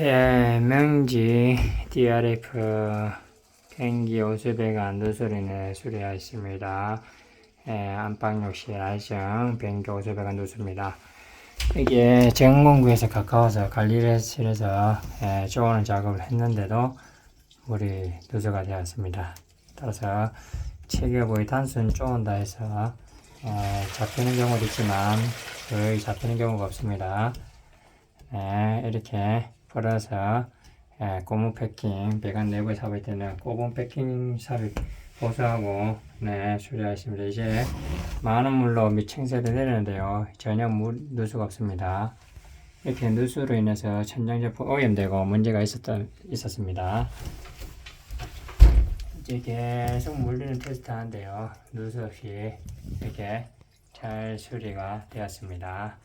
해명지 DRF 팽기 오수배관 누수리는 수리하였습니다. 예, 안방욕실 알정 변기 오수배관 누수입니다. 이게 정문구에서 가까워서 관리실에서 예, 쪼는 작업을 했는데도 물이 누수가 되었습니다. 따라서 체결부의 단순 쪼은다 해서 예, 잡히는 경우도 있지만 거의 잡히는 경우가 없습니다. 네, 이렇게 풀어서 예, 고무 패킹 배관 내부에 삽입 때는 고무 패킹 삽입 보수하고 네 수리하십니다. 이제 많은 물로 미층세대 내리는데요. 전혀 물 누수가 없습니다. 이렇게 누수로 인해서 천장 제품 오염되고 문제가 있었던 있었습니다. 이제 계속 물리는 테스트 하는데요. 누수 없이 이렇게 잘 수리가 되었습니다.